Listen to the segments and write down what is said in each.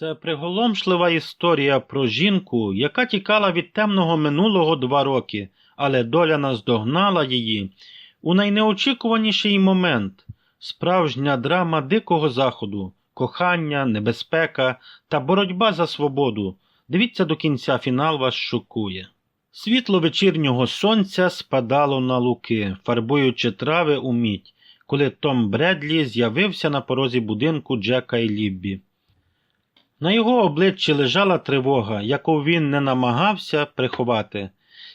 Це приголомшлива історія про жінку, яка тікала від темного минулого два роки, але доля наздогнала її у найнеочікуваніший момент справжня драма дикого заходу, кохання, небезпека та боротьба за свободу. Дивіться до кінця фінал вас шокує. Світло вечірнього сонця спадало на луки, фарбуючи трави у мідь, коли Том Бредлі з'явився на порозі будинку Джека і Ліббі. На його обличчі лежала тривога, яку він не намагався приховати.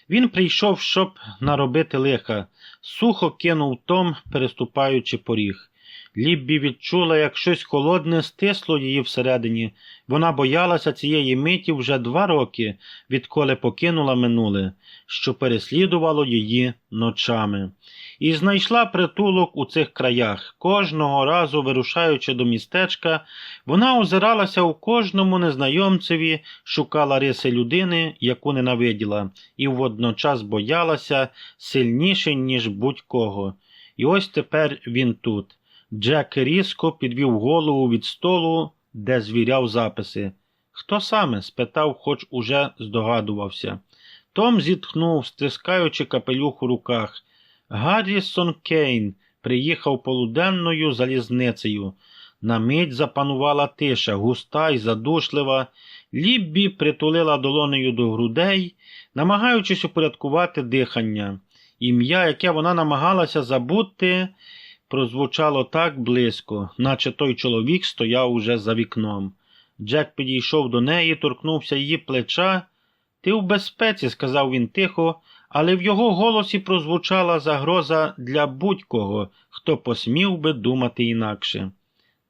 Він прийшов, щоб наробити лиха, сухо кинув Том, переступаючи поріг. Ліббі відчула, як щось холодне стисло її всередині. Вона боялася цієї миті вже два роки, відколи покинула минуле, що переслідувало її ночами, і знайшла притулок у цих краях. Кожного разу, вирушаючи до містечка, вона озиралася у кожному незнайомцеві, шукала риси людини, яку ненавиділа, і водночас боялася сильніше, ніж будь-кого. І ось тепер він тут. Джек різко підвів голову від столу, де звіряв записи. Хто саме? спитав, хоч уже здогадувався. Том зітхнув, стискаючи капелюх у руках. Гаррісон Кейн приїхав полуденною залізницею. На мить запанувала тиша, густа й задушлива. Ліббі притулила долонею до грудей, намагаючись упорядкувати дихання. Ім'я, яке вона намагалася забути, прозвучало так близько, наче той чоловік стояв уже за вікном. Джек підійшов до неї, торкнувся її плеча. Ти в безпеці, сказав він тихо, але в його голосі прозвучала загроза для будь-кого, хто посмів би думати інакше.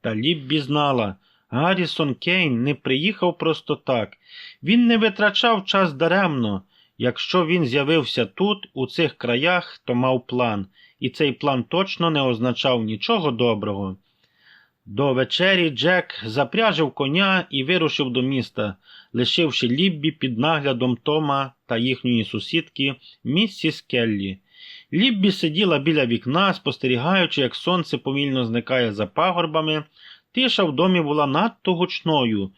Та Ліббі знала, Гаррісон Кейн не приїхав просто так. Він не витрачав час даремно. Якщо він з'явився тут, у цих краях, то мав план, і цей план точно не означав нічого доброго. До вечері Джек запряжив коня і вирушив до міста, лишивши Ліббі під наглядом Тома та їхньої сусідки міссіс Келлі. Ліббі сиділа біля вікна, спостерігаючи, як сонце повільно зникає за пагорбами. Тиша в домі була надто гучною.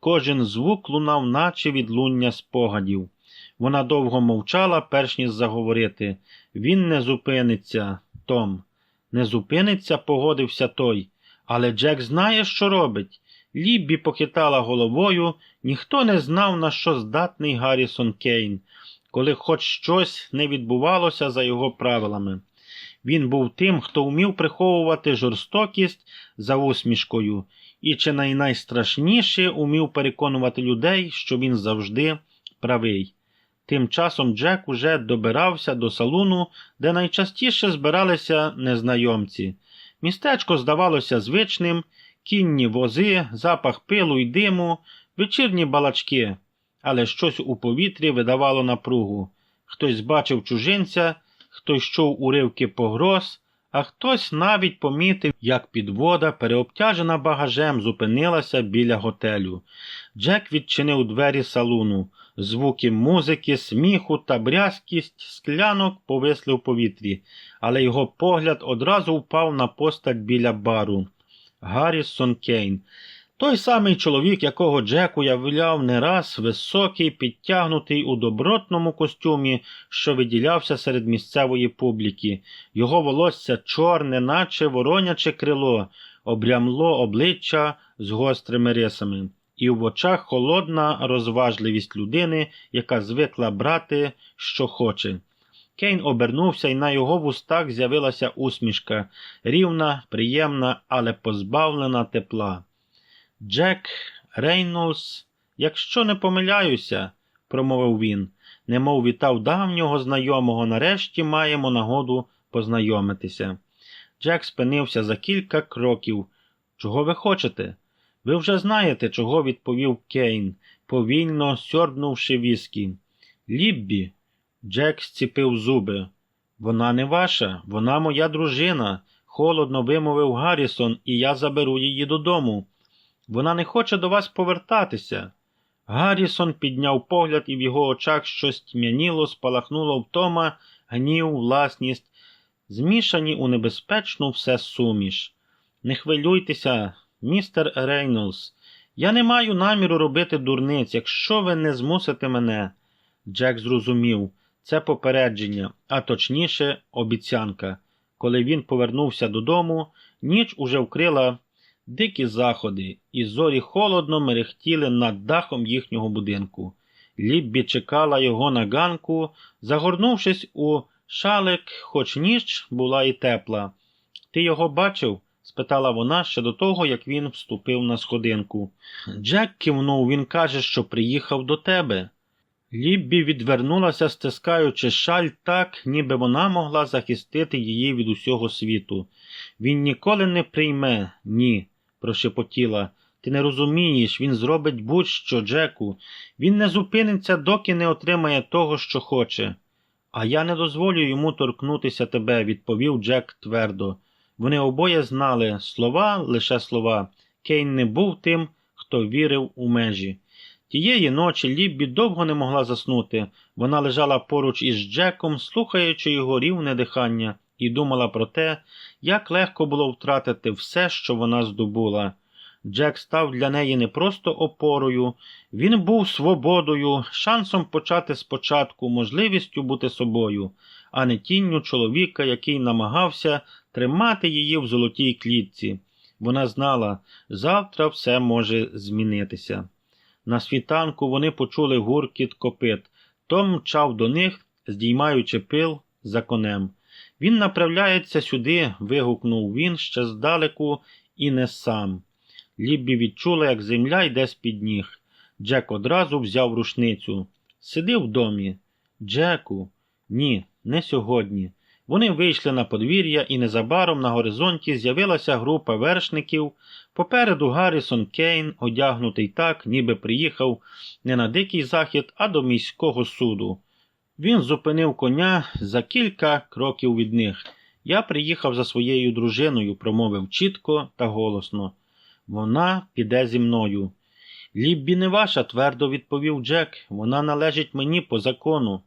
Кожен звук лунав, наче відлуння спогадів. Вона довго мовчала, перш ніж заговорити. Він не зупиниться, Том. Не зупиниться, погодився той. Але Джек знає, що робить. Ліббі похитала головою, ніхто не знав, на що здатний Гаррісон Кейн, коли хоч щось не відбувалося за його правилами. Він був тим, хто вмів приховувати жорстокість за усмішкою, і чи найнайстрашніше умів переконувати людей, що він завжди правий. Тим часом Джек уже добирався до салуну, де найчастіше збиралися незнайомці. Містечко здавалося звичним, кінні вози, запах пилу й диму, вечірні балачки, але щось у повітрі видавало напругу. Хтось бачив чужинця, хтось чув уривки погроз, а хтось навіть помітив, як підвода, переобтяжена багажем, зупинилася біля готелю. Джек відчинив двері салуну. Звуки музики, сміху та брязкість склянок повисли в повітрі, але його погляд одразу впав на постать біля бару. Гаррісон Кейн. Той самий чоловік, якого Джек уявляв не раз, високий, підтягнутий у добротному костюмі, що виділявся серед місцевої публіки. Його волосся чорне, наче вороняче крило, обрямло обличчя з гострими рисами і в очах холодна розважливість людини, яка звикла брати, що хоче. Кейн обернувся, і на його вустах з'явилася усмішка, рівна, приємна, але позбавлена тепла. Джек Рейнолдс, якщо не помиляюся, промовив він, немов вітав давнього знайомого, нарешті маємо нагоду познайомитися. Джек спинився за кілька кроків. Чого ви хочете? Ви вже знаєте, чого відповів Кейн, повільно сьорбнувши віскі. Ліббі, Джек зціпив зуби. Вона не ваша, вона моя дружина, холодно вимовив Гаррісон, і я заберу її додому. Вона не хоче до вас повертатися. Гаррісон підняв погляд, і в його очах щось тьмяніло, спалахнуло втома, гнів, власність, змішані у небезпечну все суміш. Не хвилюйтеся, Містер Рейнолдс, Я не маю наміру робити дурниць, якщо ви не змусите мене. Джек зрозумів це попередження, а точніше, обіцянка. Коли він повернувся додому, ніч уже вкрила дикі заходи, і зорі холодно мерехтіли над дахом їхнього будинку. Ліббі чекала його на ганку, загорнувшись у шалик, хоч ніч була і тепла. Ти його бачив? спитала вона ще до того, як він вступив на сходинку. Джек кивнув, він каже, що приїхав до тебе. Ліббі відвернулася, стискаючи шаль так, ніби вона могла захистити її від усього світу. Він ніколи не прийме, ні, прошепотіла. Ти не розумієш, він зробить будь-що, Джеку. Він не зупиниться, доки не отримає того, що хоче. А я не дозволю йому торкнутися тебе, відповів Джек твердо. Вони обоє знали слова лише слова. Кейн не був тим, хто вірив у межі. Тієї ночі Ліббі довго не могла заснути. Вона лежала поруч із Джеком, слухаючи його рівне дихання, і думала про те, як легко було втратити все, що вона здобула. Джек став для неї не просто опорою, він був свободою, шансом почати спочатку, можливістю бути собою, а не тінню чоловіка, який намагався тримати її в золотій клітці. Вона знала, завтра все може змінитися. На світанку вони почули гуркіт копит. Том мчав до них, здіймаючи пил за конем. Він направляється сюди, вигукнув він ще здалеку і не сам. Ліббі відчула, як земля йде з-під ніг. Джек одразу взяв рушницю. Сиди в домі. Джеку, ні, не сьогодні. Вони вийшли на подвір'я, і незабаром на горизонті з'явилася група вершників. Попереду Гаррісон Кейн, одягнутий так, ніби приїхав не на дикий захід, а до міського суду. Він зупинив коня за кілька кроків від них. Я приїхав за своєю дружиною, промовив чітко та голосно. Вона піде зі мною. Ліббі не ваша, твердо відповів Джек. Вона належить мені по закону.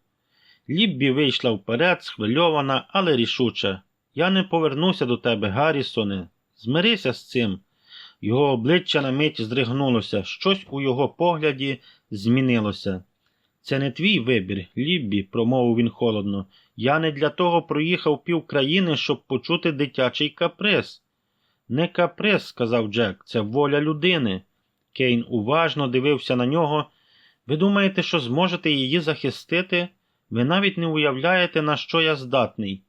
Ліббі вийшла вперед, схвильована, але рішуча. Я не повернуся до тебе, Гаррісоне. Змирися з цим. Його обличчя на мить здригнулося, щось у його погляді змінилося. Це не твій вибір, Ліббі, промовив він холодно. Я не для того проїхав півкраїни, щоб почути дитячий каприз. Не каприз, сказав Джек, це воля людини. Кейн уважно дивився на нього. Ви думаєте, що зможете її захистити? Ви навіть не уявляєте, на що я здатний.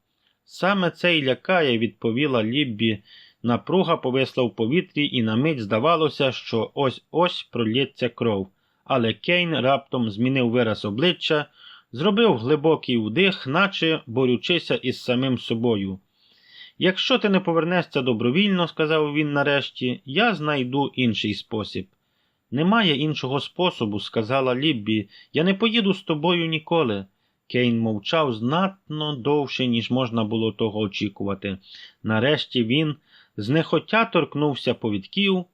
Саме це й лякає, відповіла Ліббі. Напруга повисла в повітрі, і на мить здавалося, що ось ось пролється кров. Але Кейн раптом змінив вираз обличчя, зробив глибокий вдих, наче борючися із самим собою. Якщо ти не повернешся добровільно, сказав він нарешті, я знайду інший спосіб. Немає іншого способу, сказала Ліббі, я не поїду з тобою ніколи. Кейн мовчав знатно довше, ніж можна було того очікувати. Нарешті він знехотя торкнувся повідків.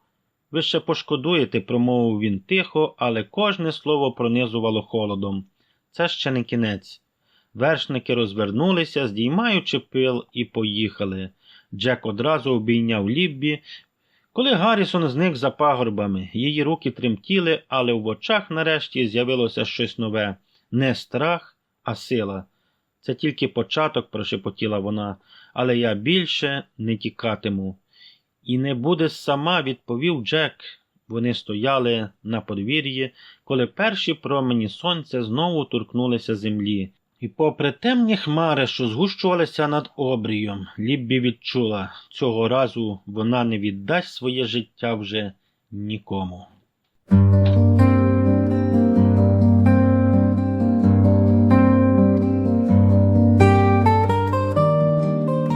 Ви ще пошкодуєте, промовив він тихо, але кожне слово пронизувало холодом. Це ще не кінець. Вершники розвернулися, здіймаючи пил, і поїхали. Джек одразу обійняв Ліббі. Коли Гаррісон зник за пагорбами, її руки тремтіли, але в очах нарешті з'явилося щось нове не страх, а сила. Це тільки початок, прошепотіла вона, але я більше не тікатиму. І не буде сама, відповів Джек. Вони стояли на подвір'ї, коли перші промені сонця знову торкнулися землі. І попри темні хмари, що згущувалися над обрієм, Ліббі відчула, цього разу вона не віддасть своє життя вже нікому.